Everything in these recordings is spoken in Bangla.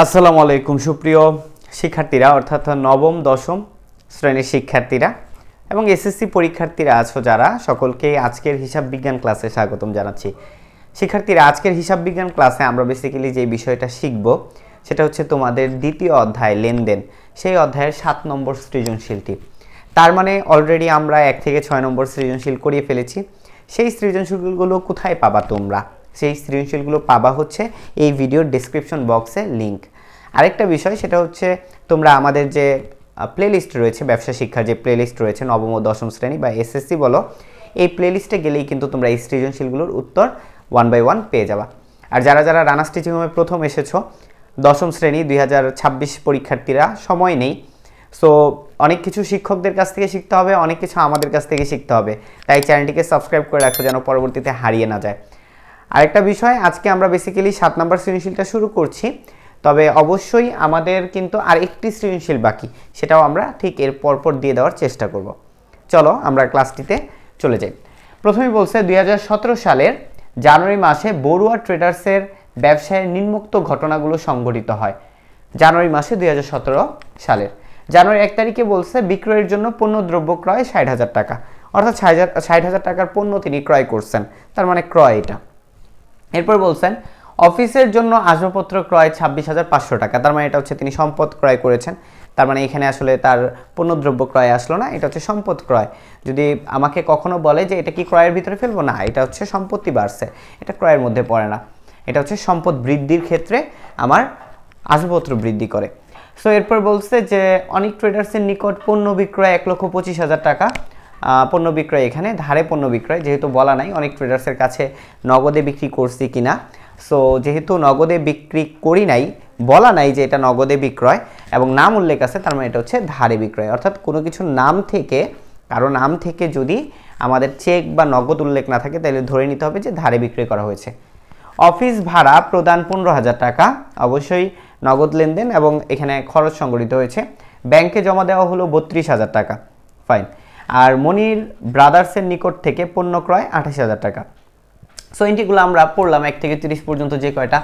আসসালামু আলাইকুম, সুপ্রিয় শিক্ষার্থীরা, অর্থাৎ নবম, দশম শ্রেণির শিক্ষার্থীরা এবং এসএসসি পরীক্ষার্থীরা আছো যারা, সকলকে আজকের হিসাব বিজ্ঞান ক্লাসে স্বাগতম জানাচ্ছি। শিক্ষার্থীরা, আজকের হিসাব বিজ্ঞান ক্লাসে আমরা বেসিক্যালি যে বিষয়টা শিখব, সেটা হচ্ছে তোমাদের দ্বিতীয় অধ্যায়, লেনদেন। সেই অধ্যায়ের সাত নম্বর সৃজনশীলটি। তার মানে অলরেডি আমরা এক থেকে ছয় নম্বর সৃজনশীল করিয়ে ফেলেছি। সেই সৃজনশীলগুলো কোথায় পাবা তোমরা? সেই সৃজনশীলগুলো পাবা হচ্ছে এই ভিডিওর ডিসক্রিপশন বক্সে লিংক আরেকটা বিষয় সেটা হচ্ছে তোমরা আমাদের যে প্লেলিস্ট রয়েছে, ব্যবসা শিক্ষার যে প্লেলিস্ট রয়েছে, নবম ও দশম শ্রেণি বা এসএসসি বলো, এই প্লেলিস্টে গেলেই কিন্তু তোমরা এই সৃজনশীলগুলোর উত্তর ওয়ান বাই ওয়ান পেয়ে যাবা। আর যারা যারা রানা স্টিচিং হোমে প্রথম এসেছ, দশম শ্রেণি দুই হাজার ছাব্বিশ পরীক্ষার্থীরা সময় নেই। সো অনেক কিছু শিক্ষকদের কাছ থেকে শিখতে হবে, অনেক কিছু আমাদের কাছ থেকে শিখতে হবে। তাই চ্যানেলটিকে সাবস্ক্রাইব করে রাখো যেন পরবর্তীতে হারিয়ে না যায়। আরেকটা বিষয়, আজকে আমরা বেসিক্যালি সাত নম্বর সৃজনশীলটা শুরু করছি। তবে অবশ্যই আমাদের কিন্তু আর একটি সৃজনশীল বাকি, সেটাও আমরা ঠিক এর পরপর দিয়ে দেওয়ার চেষ্টা করব। চলো আমরা ক্লাসটিতে চলে যাই। প্রথমে বলছে, দুই হাজার সতেরো সালের জানুয়ারি মাসে বড়ুয়া ট্রেডার্সের ব্যবসায়ের নিম্নোক্ত ঘটনাগুলো সংঘটিত হয়। জানুয়ারি মাসে দুই হাজার সতেরো সালের। জানুয়ারি এক তারিখে বলছে, বিক্রয়ের জন্য পণ্য দ্রব্য ক্রয় ষাট হাজার টাকা। অর্থাৎ ষাট হাজার টাকার পণ্য তিনি ক্রয় করছেন। তার মানে ক্রয় এটা। এরপর বলছেন, অফিসের জন্য আসবাবপত্র ক্রয় ছাব্বিশ হাজার পাঁচশো টাকা। তার মানে এটা হচ্ছে তিনি সম্পদ ক্রয় করেছেন। তার মানে এখানে আসলে তার পণ্যদ্রব্য ক্রয় আসলো না, এটা হচ্ছে সম্পদ ক্রয়। যদি আমাকে কখনো বলে যে এটা কি ক্রয়ের ভিতরে ফেলব? না, এটা হচ্ছে সম্পত্তি বাড়ছে, এটা ক্রয়ের মধ্যে পড়ে না। এটা হচ্ছে সম্পদ বৃদ্ধির ক্ষেত্রে আমার আসবাবপত্র বৃদ্ধি করে। সো এরপর বলছে যে, অনেক ট্রেডার্সের নিকট পণ্য বিক্রয় এক লক্ষ পঁচিশ হাজার টাকা। পণ্য বিক্রয় এখানে, ধারে পণ্য বিক্রয়, যেহেতু বলা নাই, অনেক ট্রেডার্সের কাছে নগদে বিক্রি করছি কিনা। সো যেহেতু নগদে বিক্রি করি নাই, বলা নাই যে এটা নগদে বিক্রয়, এবং নাম উল্লেখ আছে, তার মানে এটা হচ্ছে ধারে বিক্রয়। অর্থাৎ কোনো কিছুর নাম থেকে, কারও নাম থেকে যদি আমাদের চেক বা নগদ উল্লেখ না থাকে, তাহলে ধরে নিতে হবে যে ধারে বিক্রয় করা হয়েছে। অফিস ভাড়া প্রদান পনেরো হাজার টাকা, অবশ্যই নগদ লেনদেন এবং এখানে খরচ সংগঠিত হয়েছে। ব্যাংকে জমা দেওয়া হলো বত্রিশ হাজার টাকা ফাইন আর মনির ব্রাদার্সের নিকট থেকে পণ্য ক্রয় আঠাশ হাজার টাকা। সো এন্ট্রিগুলো আমরা পড়লাম, এক থেকে তিরিশ পর্যন্ত যে কয়টা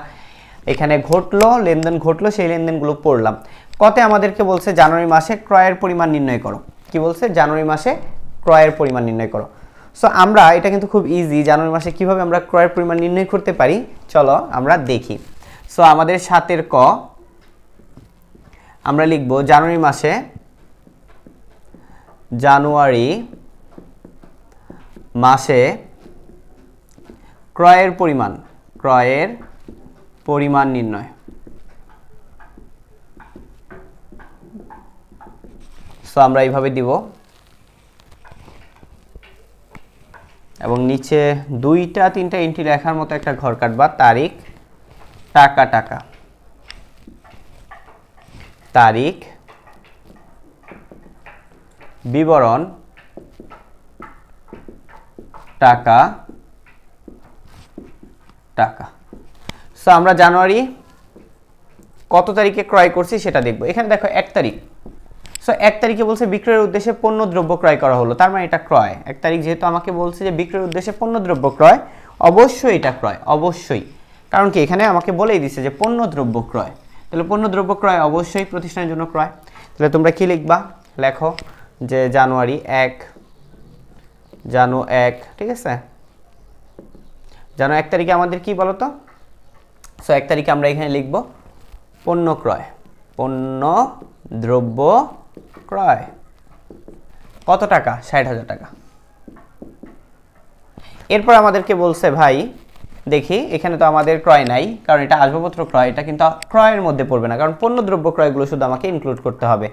এখানে ঘটলো, লেনদেন ঘটলো, সেই লেনদেনগুলো পড়লাম। কতে আমাদেরকে বলছে, জানুয়ারি মাসে ক্রয়ের পরিমাণ নির্ণয় করো। কি বলছে? জানুয়ারি মাসে ক্রয়ের পরিমাণ নির্ণয় করো। সো আমরা, এটা কিন্তু খুব ইজি জানুয়ারি মাসে কীভাবে আমরা ক্রয়ের পরিমাণ নির্ণয় করতে পারি? চলো আমরা দেখি। সো আমাদের সাতের ক, আমরা লিখব, জানুয়ারি মাসে জানুয়ারি মাসে ক্রয়ের পরিমাণ ক্রয়ের পরিমাণ নির্ণয়। সো আমরা এইভাবে দিব। এবং নিচে দুইটা, তিনটা ইন্টি লেখার মতো একটা ঘর কাটবা। তারিখ, টাকা টাকা। তারিখ বিবরণ, টাকা টাকা। সো আমরা জানুয়ারি কত তারিখে ক্রয় করছি সেটা দেখব। এখানে দেখো এক তারিখ। সো এক তারিখে বলছে বিক্রয়ের উদ্দেশ্যে পণ্য দ্রব্য ক্রয় করা হলো। তার মানে এটা ক্রয়। এক তারিখ যেহেতু আমাকে বলছে যে বিক্রয়ের উদ্দেশ্যে পণ্য দ্রব্য ক্রয়, অবশ্যই এটা ক্রয়, অবশ্যই। কারণ কি? এখানে আমাকে বলেই দিছে যে পণ্য দ্রব্য ক্রয়। তাহলে পণ্য দ্রব্য ক্রয় অবশ্যই প্রতিষ্ঠানের জন্য ক্রয়। তাহলে তোমরা কি লিখবা? লেখো যে জানুয়ারি এক, জানু এক, ঠিক আছে? জানো এক তারিখে আমাদের কি বলতো? সো এক তারিখে আমরা এখানে লিখব পণ্য ক্রয়। পণ্য দ্রব্য ক্রয়। কত টাকা? ষাট হাজার টাকা। এরপর আমাদেরকে বলছে, ভাই, দেখি, এখানে তো আমাদের ক্রয় নাই, কারণ এটা আসবাবপত্র ক্রয়, এটা কিন্তু ক্রয়ের মধ্যে পড়বে না, কারণ পণ্য দ্রব্য ক্রয়গুলো শুধু আমাকে ইনক্লুড করতে হবে।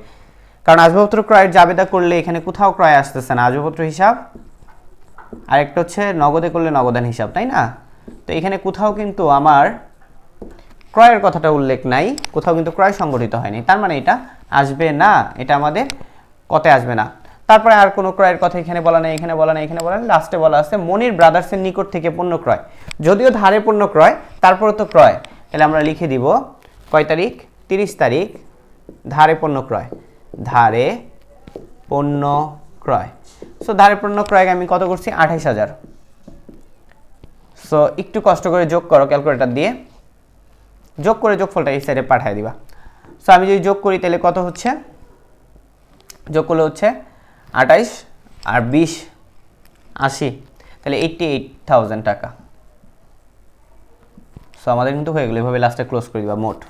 কারণ আসবাবপত্র ক্রয়ের জাবেদা করলে এখানে কোথাও ক্রয় আসতেছে না। আসবাবপত্র হিসাব, আরেকটা হচ্ছে নগদে করলে নগদান হিসাব, তাই না? তো এখানে কোথাও কিন্তু আমার ক্রয়ের কথাটা উল্লেখ নাই, কোথাও কিন্তু ক্রয় সংগঠিত হয়নি। তার মানে এটা আসবে না, এটা আমাদের কতে আসবে না। তারপরে আর কোনো ক্রয়ের কথা এখানে বলা নেই, এখানে বলা নেই, এখানে বলা নেই লাস্টে বলা আছে মনির ব্রাদার্সের নিকট থেকে পণ্য ক্রয়। যদিও ধারে পণ্য ক্রয় তারপরে তো ক্রয়। তাহলে আমরা লিখে দিব, কয় তারিখ? তিরিশ তারিখ, ধারে পণ্য ক্রয়। ধারে পণ্য ক্রয়। সো ধারে পণ্য ক্রয় আমি কত করছি? আঠাইশ হাজার। সো একটু কষ্ট করে যোগ করো ক্যালকুলেটর দিয়ে। যোগ করে যোগফলটা এই সাইডে পাঠিয়ে দিবা। সো আমি যদি যোগ করি, তাহলে কত হচ্ছে? যোগ করলে হচ্ছে আঠাইশ আর বিশ আশি। তাহলে এইটটি এইট থাউজেন্ড টাকা। সো আমাদের কিন্তু হয়ে গেলো। এভাবে লাস্টে ক্লোজ করে দিবা মোট।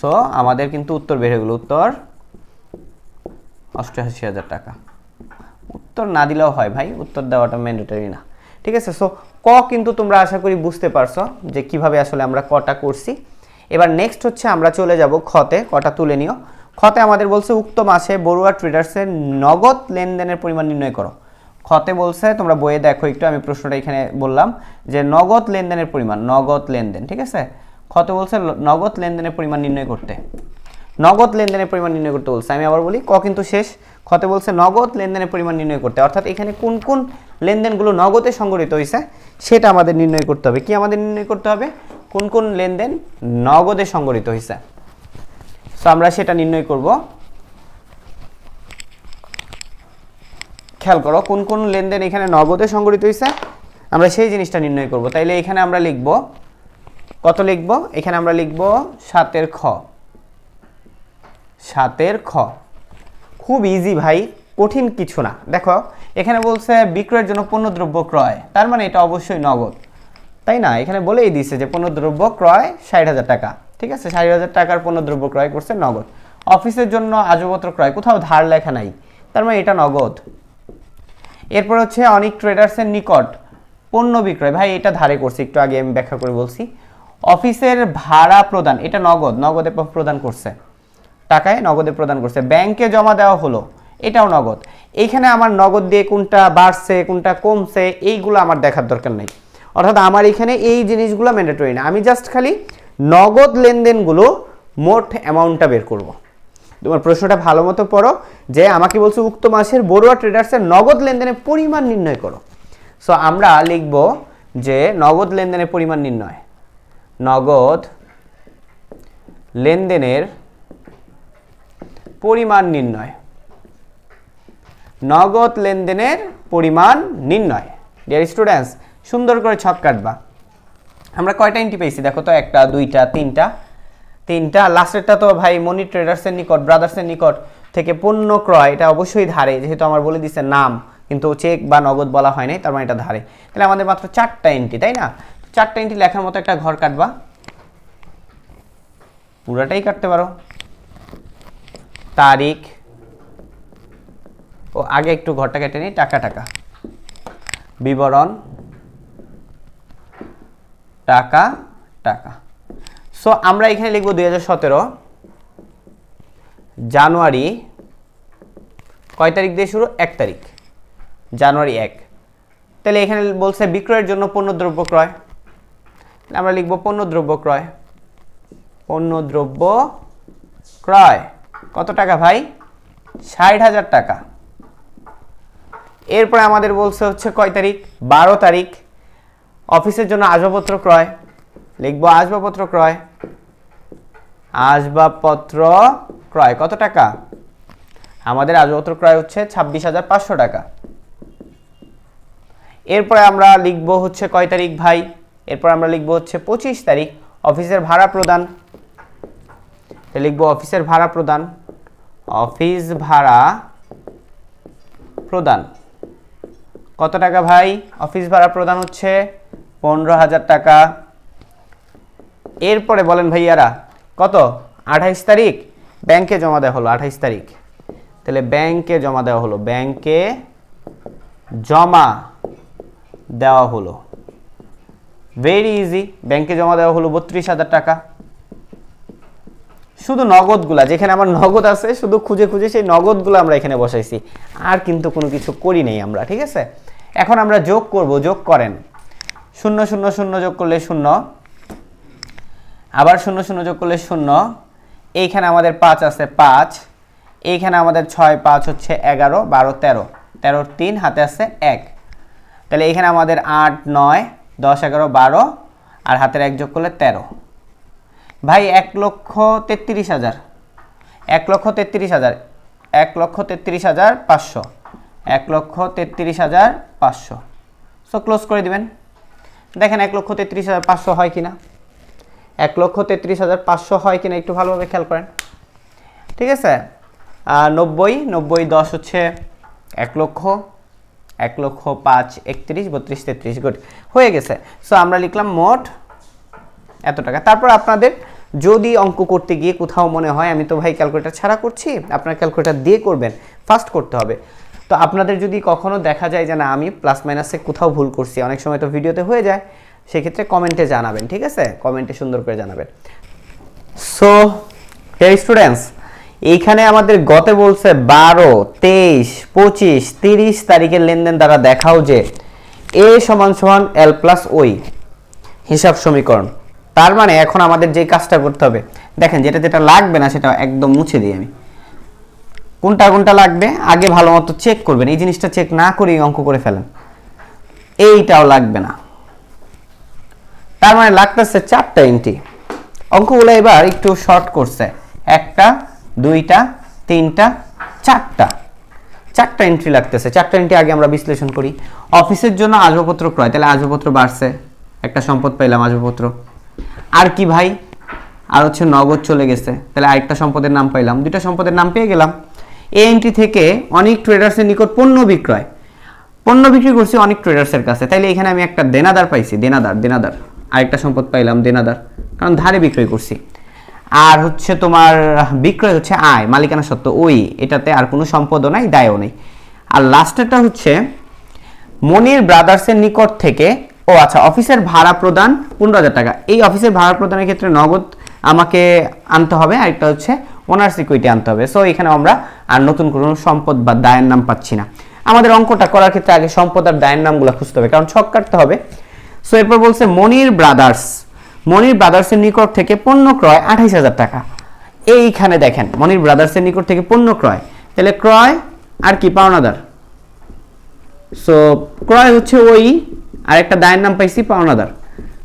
সো আমাদের কিন্তু উত্তর বের হয়ে গেলো। উত্তর অষ্টআশি হাজার টাকা। উত্তর না দিলেও হয় ভাই, উত্তর দেওয়াটা ম্যান্ডেটরি না। ঠিক আছে সো ক কিন্তু তোমরা আশা করি বুঝতে পারছ যে কীভাবে আসলে আমরা কটা করছি। এবার নেক্সট হচ্ছে আমরা চলে যাব খতে কটা তুলে নিও। খতে আমাদের বলছে, উক্ত মাসে বড়ুয়া ট্রেডার্সের নগদ লেনদেনের পরিমাণ নির্ণয় করো। খতে বলছে, তোমরা বইয়ে দেখো একটু, আমি প্রশ্নটা এখানে বললাম যে নগদ লেনদেনের পরিমাণ, নগদ লেনদেন, ঠিক আছে? খতে বলছে, নগদ লেনদেনের পরিমাণ নির্ণয় করতে। নগদ লেনদেনের পরিমাণ নির্ণয় করতে বলছে। আমি আবার বলি, ক কিন্তু শেষ, খতে বলছে নগদ লেনদেনের পরিমাণ নির্ণয় করতে। অর্থাৎ এখানে কোন কোন লেনদেনগুলো নগদে সংগঠিত হয়েছে সেটা আমাদের নির্ণয় করতে হবে। কি আমাদের নির্ণয় করতে হবে? কোন কোন লেনদেন নগদে সংগঠিত হয়েছে সো আমরা সেটা নির্ণয় করব। খেয়াল করো, কোন কোন লেনদেন এখানে নগদে সংগঠিত হয়েছে আমরা সেই জিনিসটা নির্ণয় করব। তাইলে এখানে আমরা লিখব, কত লিখব? এখানে আমরা লিখব সাতের খ। সাতের খ। খুব ইজি ভাই, কঠিন কিছু না। দেখো, এখানে বলছে বিক্রয়ের জন্য পণ্যদ্রব্য ক্রয়। তার মানে এটা অবশ্যই নগদ। তাই না? এখানে বলেই দিছে যে পণ্যদ্রব্য ক্রয় ষাট হাজার টাকা। ঠিক আছে? ষাট হাজার টাকার পণ্যদ্রব্য ক্রয় করছে নগদ। অফিসের জন্য আজপত্র ক্রয়, কোথাও ধার লেখা নাই। তার মানে এটা নগদ। এরপর হচ্ছে অনেক ট্রেডার্সের নিকট পণ্য বিক্রয়। ভাই, এটা ধারে করছি, একটু আগে আমি ব্যাখ্যা করে বলছি। অফিসের ভাড়া প্রদান, এটা নগদ, নগদে প্রদান করছে। টাকায় নগদে প্রদান করছে। ব্যাংকে জমা দেওয়া হলো, এটাও নগদ। এইখানে আমার নগদ দিয়ে কোনটা বাড়ছে, কোনটা কমছে, এইগুলো আমার দেখার দরকার নেই। অর্থাৎ আমার এখানে এই জিনিসগুলো ম্যান্ডেটরি না। আমি জাস্ট খালি নগদ লেনদেনগুলো মোট অ্যামাউন্টটা বের করব। তোমার প্রশ্নটা ভালো মতো পড়ো যে আমাকে বলছে উক্ত মাসের বড়ুয়া ট্রেডার্সের নগদ লেনদেনের পরিমাণ নির্ণয় করো। সো আমরা লিখব যে নগদ লেনদেনের পরিমাণ নির্ণয়। নগদ লেনদেনের পরিমাণ নির্ণয়। নগদ লেনদেনের পরিমাণ নির্ণয়। ডিয়ার স্টুডেন্টস সুন্দর করে ছক কাটবা। আমরা কয়টা এন্ট্রি পেয়েছি? দেখো তো, একটা, দুইটা, তিনটা। তিনটা লাস্টেরটা তো ভাই মনি ট্রেডার্সের নিকট ব্রাদার্সের নিকট থেকে পণ্য ক্রয়, এটা অবশ্যই ধারে। যেহেতু আমার বলে দিছে নাম, কিন্তু চেক বা নগদ বলা হয় নাই, তার মানে এটা ধারে। তাহলে আমাদের মাত্র চারটা এন্ট্রি তাই না? চারটা এন্ট্রি লেখার মতো একটা ঘর কাটবা। পুরাটাই কাটতে পারো। তারিখ ও আগে একটু ঘরটা কেটে নিই, টাকা টাকা। বিবরণ, টাকা টাকা। সো আমরা এখানে লিখব দু হাজার সতেরো, জানুয়ারি, কয় তারিখ দিয়ে শুরু? এক তারিখ। জানুয়ারি এক। তাহলে এখানে বলছে বিক্রয়ের জন্য পণ্যদ্রব্য ক্রয়। তাহলে আমরা লিখব পণ্যদ্রব্য ক্রয়। পণ্যদ্রব্য ক্রয়। কত টাকা ভাই? ষাট হাজার টাকা। এরপরে আমাদের বলছে হচ্ছে কয় তারিখ? বারো তারিখ। অফিসের জন্য আসবাবপত্র ক্রয়। লিখব আসবাবপত্র ক্রয়। আসবাবপত্র ক্রয়, কত টাকা? আমাদের আসবাবপত্র ক্রয় হচ্ছে ছাব্বিশ হাজার পাঁচশো টাকা। এরপরে আমরা লিখব হচ্ছে কয় তারিখ ভাই? এরপর আমরা লিখব হচ্ছে পঁচিশ তারিখ, অফিসের ভাড়া প্রদান। লিখব অফিসের ভাড়া প্রদান। অফিস ভাড়া প্রদান। কত টাকা ভাই? অফিস ভাড়া প্রদান হচ্ছে পনেরো হাজার টাকা। এরপরে বলেন ভাইয়ারা, কত? আঠাইশ তারিখ? ব্যাংকে জমা দেওয়া হলো আঠাইশ তারিখ। তাহলে ব্যাংকে জমা দেওয়া হলো, ব্যাংকে জমা দেওয়া হলো। ভেরি ইজি ব্যাংকে জমা দেওয়া হলো বত্রিশ হাজার টাকা। শুধু নগদগুলা, যেখানে আমার নগদ আছে, শুধু খুঁজে খুঁজে সেই নগদগুলো আমরা এখানে বসাইছি। আর কিন্তু কোনো কিছু করি নাই আমরা, ঠিক আছে? এখন আমরা যোগ করব, যোগ করেন। শূন্য শূন্য শূন্য যোগ করলে শূন্য। আবার শূন্য শূন্য যোগ করলে শূন্য। এইখানে আমাদের পাঁচ আছে, পাঁচ। এইখানে আমাদের ছয়, পাঁচ হচ্ছে এগারো, বারো, তেরো। তেরোর তিন, হাতে আছে এক। তাহলে এখানে আমাদের আট, নয়, দশ, এগারো, বারো। আর হাতের এক যোগ করলে তেরো। ভাই, এক লক্ষ তেত্রিশ হাজার। এক লক্ষ তেত্রিশ হাজার। এক লক্ষ তেত্রিশ হাজার পাঁচশো। এক লক্ষ তেত্রিশ হাজার পাঁচশো। সো ক্লোজ করে দিবেন। দেখেন, এক লক্ষ তেত্রিশ হাজার পাঁচশো হয় কি না এক লক্ষ তেত্রিশ হাজার পাঁচশো হয় কিনা একটু ভালোভাবে খেয়াল করেন। ঠিক আছে? নব্বই নব্বই দশ হচ্ছে এক লক্ষ এক লক্ষ পাঁচ, একত্রিশ, বত্রিশ, তেত্রিশ, গুড। হয়ে গেছে। সো আমরা লিখলাম মোট এত টাকা। তারপর আপনাদের যদি অঙ্ক করতে গিয়ে কোথাও মনে হয়, আমি তো ভাই ক্যালকুলেটার ছাড়া করছি, আপনার ক্যালকুলেটার দিয়ে করবেন ফাস্ট করতে হবে। তো আপনাদের যদি কখনো দেখা যায় যে, না, আমি প্লাস মাইনাসে কোথাও ভুল করছি, অনেক সময় তো ভিডিওতে হয়ে যায়, সেক্ষেত্রে কমেন্টে জানাবেন, ঠিক আছে? কমেন্টে সুন্দর করে জানাবেন। সো স্টুডেন্টস এইখানে আমাদের গতে বলছে বারো, তেইশ, পঁচিশ, তিরিশ তারিখের লেনদেন দ্বারা দেখাও যে এ সমান সমান এল প্লাস ওই হিসাব সমীকরণ। তার মানে এখন আমাদের যে কাজটা করতে হবে, দেখেন যেটা যেটা লাগবে না সেটা একদম মুছে দিই আমি। কোনটা কোনটা লাগবে আগে ভালো মতো চেক করবেন, এই জিনিসটা চেক না করেই অঙ্ক করে ফেলেন। এইটাও লাগবে না। তার মানে লাগতেছে চারটা এন্ট্রি অঙ্কগুলো এবার একটু শর্ট করছে। একটা, দুইটা, তিনটা, চারটা। চারটা এন্ট্রি লাগতেছে। চারটা এন্ট্রি আগে আমরা বিশ্লেষণ করি। অফিসের জন্য আসবাবপত্র ক্রয়, তাহলে আসবাবপত্র বাড়ছে। একটা সম্পদ পাইলাম আসবাবপত্র। আর কি ভাই? আর হচ্ছে নগদ চলে গেছে। তাহলে আরেকটা সম্পদের নাম পাইলাম। দুইটা সম্পদের নাম পেয়ে গেলাম। এই এন্ট্রি থেকে অনেক ট্রেডার্সের নিকট পণ্য বিক্রয়। পণ্য বিক্রি করছি অনেক ট্রেডার্সের কাছে। তাইলে এখানে আমি একটা দেনাদার পাইছি। দেনাদার দেনাদার। আরেকটা সম্পদ পাইলাম, দেনাদার। কারণ ধারে বিক্রয় করছি। আর হচ্ছে তোমার বিক্রয় হচ্ছে আয়, মালিকানা সত্ত্ব ওই, এটাতে আর কোনো সম্পদও নাই, দায়ও নেই। আর লাস্টেরটা হচ্ছে মনির ব্রাদার্সের নিকট থেকে ও আচ্ছা অফিসের ভাড়া প্রদান পনেরো হাজার টাকা। এই অফিসের ভাড়া প্রদানের ক্ষেত্রে নগদ আমাকে আনতে হবে, আর একটা হচ্ছে ওনার সিকিউরিটি আনতে হবে। সো এখানে আমরা আর নতুন কোনো সম্পদ বা দায়ের নাম পাচ্ছি না। আমাদের অঙ্কটা করার ক্ষেত্রে আগে সম্পদ আর দায়ের নামগুলো খুঁজতে হবে, কারণ ছক কাটতে হবে। সো এরপর বলছে মনির ব্রাদার্স। মনির ব্রাদার্সের নিকট থেকে পণ্য ক্রয় আঠাইশ হাজার টাকা। এইখানে দেখেন, মনির ব্রাদার্সের নিকট থেকে পণ্য ক্রয়। তাহলে ক্রয় আর কি, পাওনাদার। সো ক্রয় হচ্ছে ওই আর একটা দায়ের নাম পাইছি পাওনাদার।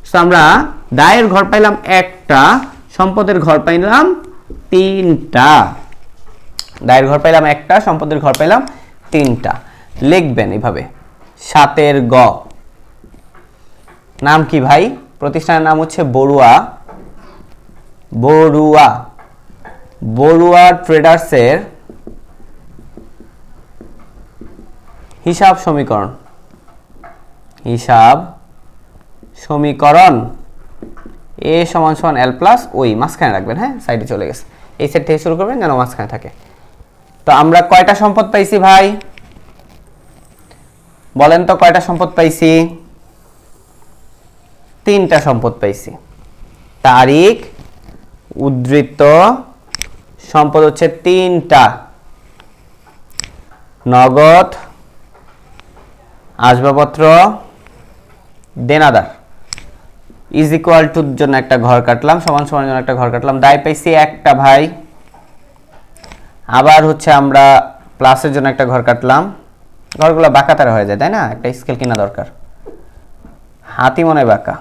সো আমরা দায়ের ঘর পাইলাম একটা, সম্পদের ঘর পাইলাম তিনটা। দায়ের ঘর পাইলাম একটা, সম্পদের ঘর পাইলাম তিনটা। লিখবেন এভাবে। সাতের গ। নাম কি ভাই? প্রতিষ্ঠানের নাম হচ্ছে বড়ুয়া। বড়ুয়া। বড়ুয়া ট্রেডার্সের হিসাব সমীকরণ। হিসাব সমীকরণ এ সমান সমান এল প্লাস ওই মাঝখানে রাখবেন হ্যাঁ? সাইডে চলে গেছে। এই সেট থেকে শুরু করবেন, যেন মাঝখানে থাকে। তো আমরা কয়টা সম্পদ পাইছি ভাই? বলেন তো কয়টা সম্পদ পাইছি? তিনটা সম্পদ পাইছি। তারিখ, উদ্ধৃত সম্পদ হচ্ছে তিনটা। নগদ, আসবাবপত্র দেনাদার ইজ ইকুয়াল টুর জন্য একটা ঘর কাটলাম, সমান সমান জন্য একটা ঘর কাটলাম। দায় পাইছি একটা ভাই। আবার হচ্ছে আমরা প্লাসের জন্য একটা ঘর কাটলাম। ঘরগুলো বাঁকা তারা হয়ে যায়, তাই না? একটা স্কেল কেনা দরকার। হাতি মনে বাঁকা।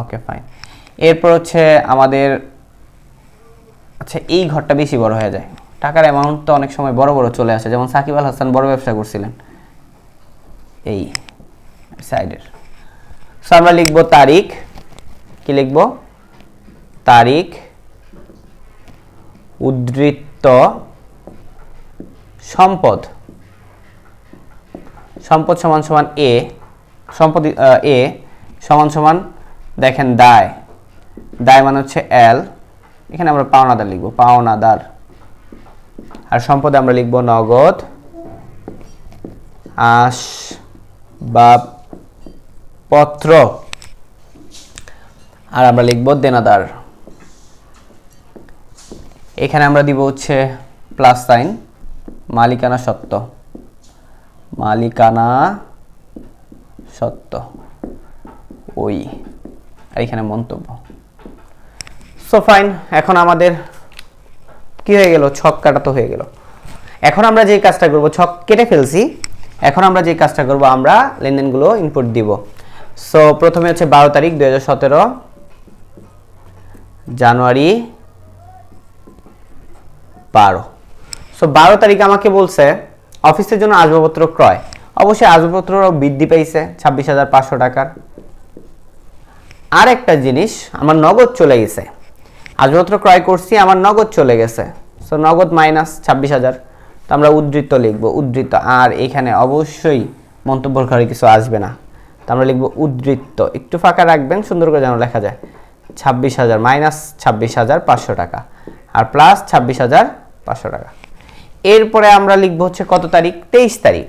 ওকে ফাইন এরপর হচ্ছে আমাদের আচ্ছা এই ঘরটা বেশি বড় হয়ে যায়। টাকার অ্যামাউন্ট তো অনেক সময় বড় বড় চলে আসে। যেমন সাকিব আল হাসান বড় ব্যবসা করছিলেন। এই সাইডের সো আমরা লিখব তারিখ। কি লিখব? তারিখ উদ্ধৃত সম্পদ। সম্পদ সমান সমান এ সম্পদ এ সমান সমান দেখেন দায়। দায় মানে হচ্ছে এল এখানে আমরা পাওনাদার লিখব, পাওনাদার। আর সম্পদে আমরা লিখব নগদ আস বা পত্র। আর আমরা লিখব দেনাদার। এখানে আমরা দিব হচ্ছে প্লাস সাইন মালিকানা সত্ত্ব মালিকানা সত্ত্ব ওই। আর এখানে মন্তব্য। সো ফাইন এখন আমাদের কি হয়ে গেল? ছক কাটা তো হয়ে গেল। এখন আমরা যে কাজটা করব, ছক কেটে ফেলছি। এখন আমরা যে কাজটা করব, আমরা লেনদেনগুলো ইনপুট দিব। সো প্রথমে হচ্ছে বারো তারিখ, দুই জানুয়ারি বারো। সো বারো তারিখ আমাকে বলছে, অফিসের জন্য আসবাবপত্র ক্রয়। অবশ্যই আসবাবপত্র বৃদ্ধি পাইছে ছাব্বিশ হাজার পাঁচশো টাকার। আর একটা জিনিস, আমার নগদ চলে গেছে। আজমাত্র ক্রয় করছি, আমার নগদ চলে গেছে। সো নগদ মাইনাস ছাব্বিশ হাজার। তো আমরা উদ্ধৃত লিখব, উদ্ধৃত। আর এখানে অবশ্যই মন্তব্যর ঘরে কিছু আসবে না। আমরা লিখব উদ্বৃত্ত একটু ফাঁকা রাখবেন, সুন্দর করে যেন লেখা যায়। ছাব্বিশ হাজার মাইনাস ছাব্বিশ হাজার পাঁচশো টাকা আর প্লাস ছাব্বিশ হাজার পাঁচশো টাকা। এরপরে আমরা লিখব হচ্ছে কত তারিখ? তেইশ তারিখ।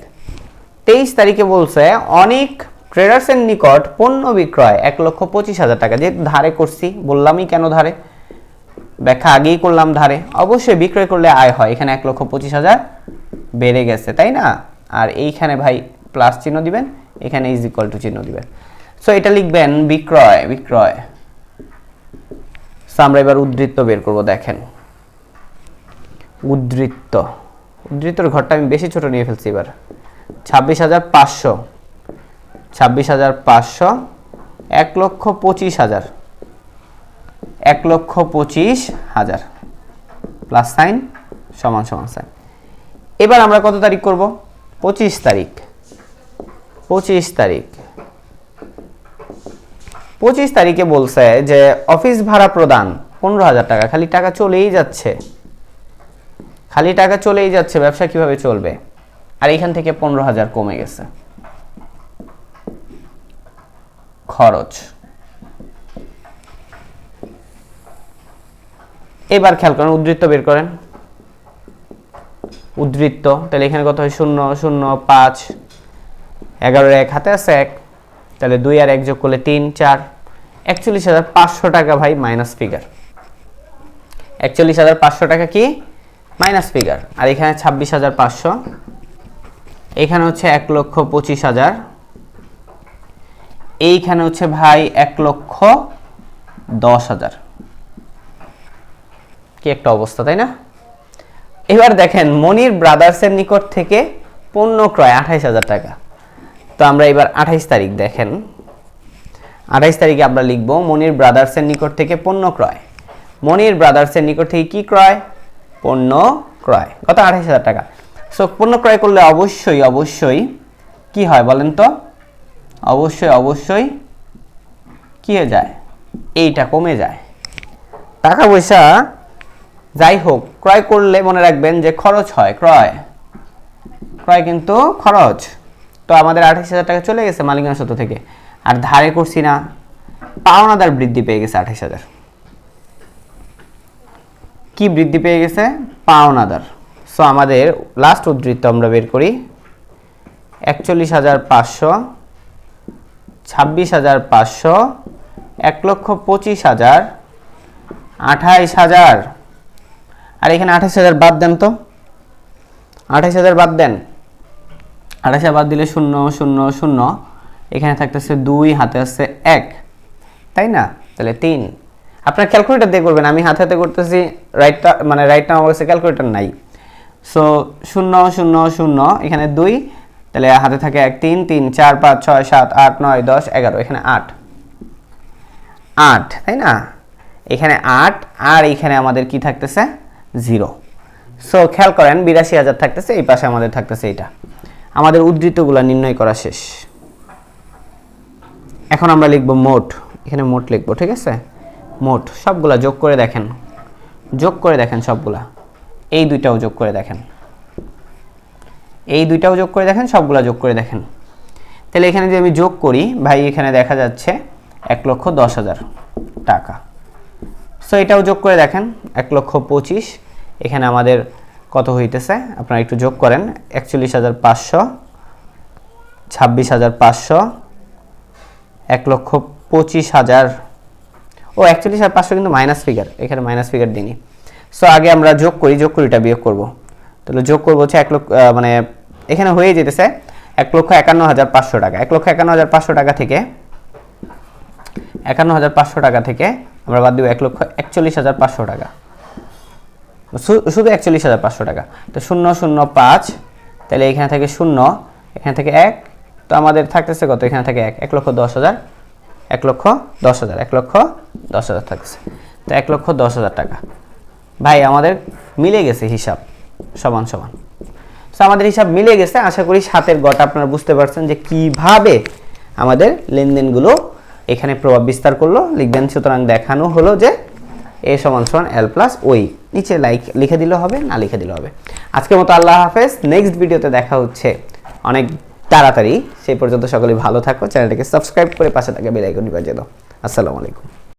তেইশ তারিখে বলছে, অনেক ট্রেডার্সের নিকট পণ্য বিক্রয় এক লক্ষ পঁচিশ হাজার টাকা। যেহেতু ধারে করছি, বললামই কেন ধারে? ব্যাখ্যা আগেই করলাম ধারে। অবশ্যই বিক্রয় করলে আয় হয়, এখানে এক লক্ষ পঁচিশ হাজার বেড়ে গেছে, তাই না? আর এইখানে ভাই প্লাস চিহ্ন দিবেন। এখানে ইজ ইকুয়াল টু চিহ্ন দিবেন। সো এটা লিখবেন বিক্রয় বিক্রয়। সো আমরা এবার উদ্ধৃত্ত বের করব, দেখেন। উদ্ধৃত্ত। উদ্ধৃত্তর ঘরটা আমি বেশি ছোট নিয়ে ফেলছি এবার। ছাব্বিশ হাজার পাঁচশো। ছাব্বিশ হাজার পাঁচশো, এক লক্ষ পঁচিশ হাজার। এক লক্ষ পঁচিশ হাজার। প্লাস সাইন সমান সমান সাইন। এবার আমরা কত তারিখ করব? পঁচিশ তারিখ। পঁচিশ তারিখ। পঁচিশ তারিখে বলছে যে অফিস ভাড়া প্রদান, পনেরো হাজার টাকা। খালি টাকা চলেই যাচ্ছে। খালি টাকা চলেই যাচ্ছে, ব্যবসা কীভাবে চলবে? আর এখান থেকে পনেরো হাজার কমে গেছে। খরচ। এবার খেয়াল করেন, উদ্ধৃত্ত বের করেন। উদ্ধৃত্ত, তাহলে এখানে কত হয়? শূন্য শূন্য, পাঁচ। এগারোর এক হাতে আছে এক, তাহলে দুই আর এক যোগ করলে তিন, চার। একচল্লিশ হাজার পাঁচশো টাকা ভাই মাইনাস ফিগার একচল্লিশ হাজার পাঁচশো টাকা কি? মাইনাস ফিগার আর এখানে ছাব্বিশ হাজার পাঁচশো। এখানে হচ্ছে এক লক্ষ পঁচিশ হাজার। এইখানে হচ্ছে ভাই এক লক্ষ দশ হাজার। কি একটা অবস্থা, তাই না? এবার দেখেন মনির ব্রাদার্সের নিকট থেকে পণ্য ক্রয় আঠাইশ হাজার টাকা। তো আমরা এবার আঠাইশ তারিখ দেখেন। আঠাইশ তারিখে আমরা লিখব মনির ব্রাদার্সের নিকট থেকে পণ্য ক্রয়। মনির ব্রাদার্সের নিকট থেকে কি ক্রয়? পণ্য ক্রয়। কত? আঠাইশ হাজার টাকা। সো পণ্য ক্রয় করলে অবশ্যই অবশ্যই কি হয় বলেন তো? অবশ্যই অবশ্যই কি হয়ে যায়? এইটা কমে যায়। টাকা পয়সা যাই হোক, ক্রয় করলে মনে রাখবেন যে খরচ হয়, ক্রয়। ক্রয় কিন্তু খরচ। আমাদের আঠাশ হাজার টাকা চলে গেছে মালিকানা সত্য থেকে। আর ধারে করছি না, পাওনাদার বৃদ্ধি পেয়ে গেছে আঠাশ হাজার। কি বৃদ্ধি পেয়ে গেছে? পাওনাদার। সো আমাদের লাস্ট উদ্ধৃত্ত আমরা বের করি, একচল্লিশ হাজার পাঁচশো, ছাব্বিশ হাজার পাঁচশো, এক লক্ষ পঁচিশ হাজার, আঠাইশ হাজার। আর এখানে আঠাশ হাজার বাদ দেন তো। আঠাশ হাজার বাদ দেন। আঠাশ বাদ দিলে শূন্য শূন্য শূন্য। এখানে থাকতেছে দুই, হাতে আছে এক। তাই না? তাহলে তিন। আপনার ক্যালকুলেটার দিয়ে করবেন। আমি হাতে হাতে করতেছি রাইটটা মানে রাইটটা আমার কাছে ক্যালকুলেটার নাই। সো শূন্য শূন্য শূন্য, এখানে দুই। তাহলে হাতে থাকে এক, তিন তিন, চার, পাঁচ, ছয়, সাত, আট, নয়, দশ, এগারো। এখানে আট। আট, তাই না? এখানে আট, আর এখানে আমাদের কি থাকতেছে? জিরো। সো খেয়াল করেন, বিরাশি হাজার থাকতেছে, এই পাশে আমাদের থাকতেছে এটা আমাদের উদ্ধৃতগুলো নির্ণয় করা শেষ। এখন আমরা লিখব মোট। এখানে মোট লিখব, ঠিক আছে? মোট, সবগুলা যোগ করে দেখেন। যোগ করে দেখেন সবগুলা। এই দুইটাও যোগ করে দেখেন। এই দুইটাও যোগ করে দেখেন, সবগুলা যোগ করে দেখেন। তাহলে এখানে যদি আমি যোগ করি, ভাই, এখানে দেখা যাচ্ছে এক লক্ষ দশ হাজার টাকা। সো এটাও যোগ করে দেখেন, এক লক্ষ পঁচিশ। এখানে আমাদের কত হইতেছে? আপনারা একটু যোগ করেন। একচল্লিশ হাজার পাঁচশো, ছাব্বিশ হাজার পাঁচশো, এক লক্ষ পঁচিশ হাজার। ও, একচল্লিশ হাজার পাঁচশো কিন্তু মাইনাস ফিগার এখানে মাইনাস ফিগার দিনই সো আগে আমরা যোগ করি যোগ করি এটা বিয়োগ করব। তাহলে যোগ করব হচ্ছে এক লক্ষ মানে এখানে হয়ে যেতেছে এক লক্ষ একান্ন হাজার পাঁচশো টাকা। এক লক্ষ একান্ন হাজার পাঁচশো টাকা থেকে, একান্ন হাজার পাঁচশো টাকা থেকে আমরা বাদ দিব এক লক্ষ একচল্লিশ হাজার পাঁচশো টাকা। শুধু একচল্লিশ হাজার পাঁচশো টাকা। তো শূন্য শূন্য, পাঁচ। তাহলে এখানে থেকে শূন্য, এখানে থেকে এক। তো আমাদের থাকতেছে কত? এখানে থেকে এক। এক লক্ষ দশ হাজার। এক লক্ষ দশ হাজার। এক লক্ষ দশ হাজার থাকছে তো এক লক্ষ দশ হাজার টাকা। ভাই, আমাদের মিলে গেছে হিসাব। সমান সমান। তো আমাদের হিসাব মিলে গেছে। আশা করি সাতের গটা আপনারা বুঝতে পারছেন যে কীভাবে আমাদের লেনদেনগুলো এখানে প্রভাব বিস্তার করল। লিখবেন। সুতরাং দেখানো হলো যে এ সমান সমান এল প্লাস ওই নিচে লাইক লিখে দিলে হবে, না লিখে দিলে হবে। আজকের মতো আল্লাহ হাফেজ। নেক্সট ভিডিওতে দেখা হচ্ছে অনেক তাড়াতাড়ি। সেই পর্যন্ত সকলে ভালো থাকো। চ্যানেলটাকে সাবস্ক্রাইব করে পাশে থাকা বেল আইকনটি বাজিয়ে দাও। আসসালামু আলাইকুম।